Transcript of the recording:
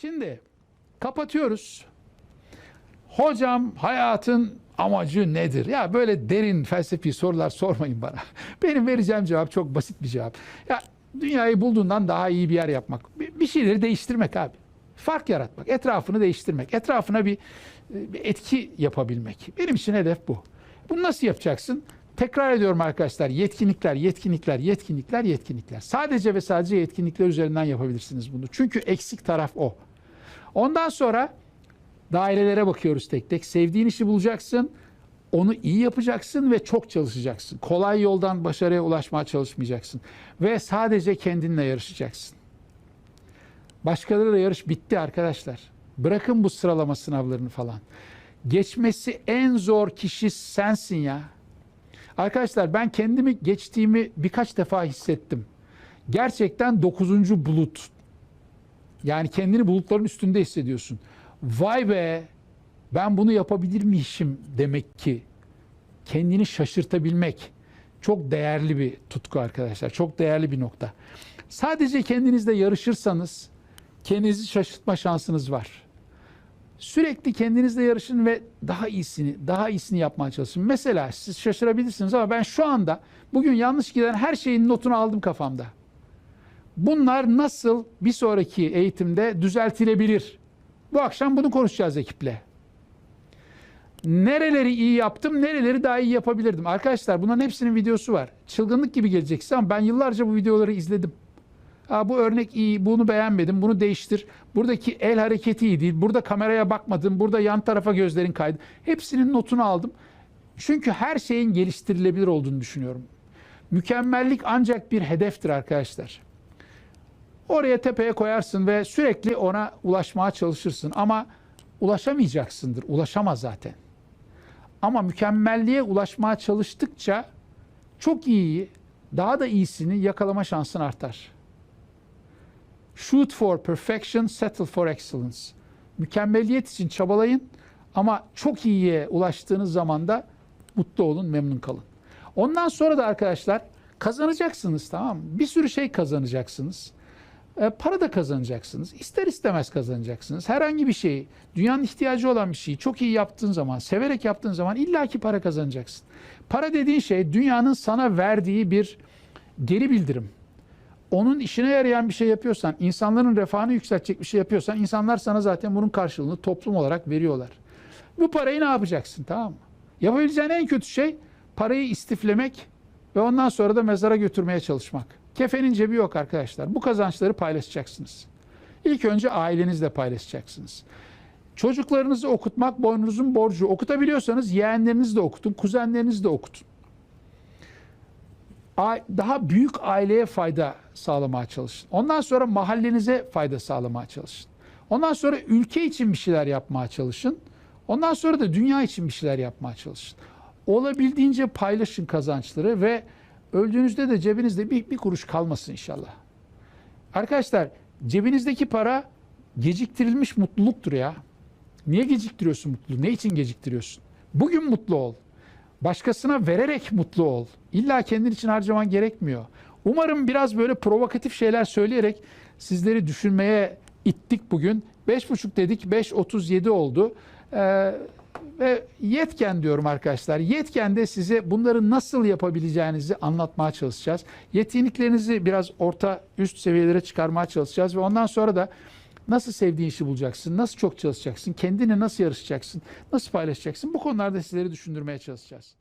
Şimdi kapatıyoruz. Hocam hayatın amacı nedir? Ya böyle derin felsefi sorular sormayın bana. Benim vereceğim cevap çok basit bir cevap. Ya dünyayı bulduğundan daha iyi bir yer yapmak. Bir şeyleri değiştirmek abi. Fark yaratmak, etrafını değiştirmek, etrafına bir, bir etki yapabilmek. Benim için hedef bu. Bunu nasıl yapacaksın? Tekrar ediyorum arkadaşlar. Yetkinlikler, yetkinlikler, yetkinlikler, yetkinlikler. Sadece ve sadece yetkinlikler üzerinden yapabilirsiniz bunu. Çünkü eksik taraf o. Ondan sonra dairelere bakıyoruz tek tek. Sevdiğin işi bulacaksın. Onu iyi yapacaksın ve çok çalışacaksın. Kolay yoldan başarıya ulaşmaya çalışmayacaksın. Ve sadece kendinle yarışacaksın. Başkalarıyla yarış bitti arkadaşlar. Bırakın bu sıralama sınavlarını falan. Geçmesi en zor kişi sensin ya. Arkadaşlar ben kendimi geçtiğimi birkaç defa hissettim. Gerçekten dokuzuncu bulut. Yani kendini bulutların üstünde hissediyorsun. Vay be ben bunu yapabilir miymişim demek ki. Kendini şaşırtabilmek çok değerli bir tutku arkadaşlar. Çok değerli bir nokta. Sadece kendinizle yarışırsanız kendinizi şaşırtma şansınız var. Sürekli kendinizle yarışın ve daha iyisini, daha iyisini yapmaya çalışın. Mesela siz şaşırabilirsiniz ama ben şu anda bugün yanlış giden her şeyin notunu aldım kafamda. Bunlar nasıl bir sonraki eğitimde düzeltilebilir? Bu akşam bunu konuşacağız ekiple. Nereleri iyi yaptım, nereleri daha iyi yapabilirdim? Arkadaşlar bunların hepsinin videosu var. Çılgınlık gibi gelecek size ama ben yıllarca bu videoları izledim. Aa, bu örnek iyi, bunu beğenmedim, bunu değiştir. Buradaki el hareketi iyi değil, burada kameraya bakmadım, burada yan tarafa gözlerin kaydı. Hepsinin notunu aldım. Çünkü her şeyin geliştirilebilir olduğunu düşünüyorum. Mükemmellik ancak bir hedeftir arkadaşlar. Oraya tepeye koyarsın ve sürekli ona ulaşmaya çalışırsın ama ulaşamayacaksındır. Ulaşamaz zaten. Ama mükemmelliğe ulaşmaya çalıştıkça çok iyiyi, daha da iyisini yakalama şansın artar. Shoot for perfection, settle for excellence. Mükemmelliyet için çabalayın ama çok iyiye ulaştığınız zaman da mutlu olun, memnun kalın. Ondan sonra da arkadaşlar kazanacaksınız tamam mı? Bir sürü şey kazanacaksınız. E, para da kazanacaksınız. İster istemez kazanacaksınız. Herhangi bir şeyi, dünyanın ihtiyacı olan bir şeyi çok iyi yaptığın zaman, severek yaptığın zaman illaki para kazanacaksın. Para dediğin şey dünyanın sana verdiği bir geri bildirim. Onun işine yarayan bir şey yapıyorsan, insanların refahını yükseltecek bir şey yapıyorsan, insanlar sana zaten bunun karşılığını toplum olarak veriyorlar. Bu parayı ne yapacaksın tamam mı? Yapabileceğin en kötü şey parayı istiflemek ve ondan sonra da mezara götürmeye çalışmak. Kefenin cebi yok arkadaşlar. Bu kazançları paylaşacaksınız. İlk önce ailenizle paylaşacaksınız. Çocuklarınızı okutmak boynunuzun borcu. Okutabiliyorsanız yeğenlerinizi de okutun, kuzenlerinizi de okutun. Daha büyük aileye fayda sağlamaya çalışın. Ondan sonra mahallenize fayda sağlamaya çalışın. Ondan sonra ülke için bir şeyler yapmaya çalışın. Ondan sonra da dünya için bir şeyler yapmaya çalışın. Olabildiğince paylaşın kazançları ve öldüğünüzde de cebinizde bir, bir kuruş kalmasın inşallah. Arkadaşlar cebinizdeki para geciktirilmiş mutluluktur ya. Niye geciktiriyorsun mutluluğu? Ne için geciktiriyorsun? Bugün mutlu ol. Başkasına vererek mutlu ol. İlla kendin için harcaman gerekmiyor. Umarım biraz böyle provokatif şeyler söyleyerek sizleri düşünmeye ittik bugün. 5.5 dedik, 5.37 oldu. Ee, ve yetken diyorum arkadaşlar. Yetken de size bunları nasıl yapabileceğinizi anlatmaya çalışacağız. Yetkinliklerinizi biraz orta üst seviyelere çıkarmaya çalışacağız ve ondan sonra da nasıl sevdiğin işi bulacaksın, nasıl çok çalışacaksın, kendini nasıl yarışacaksın, nasıl paylaşacaksın bu konularda sizleri düşündürmeye çalışacağız.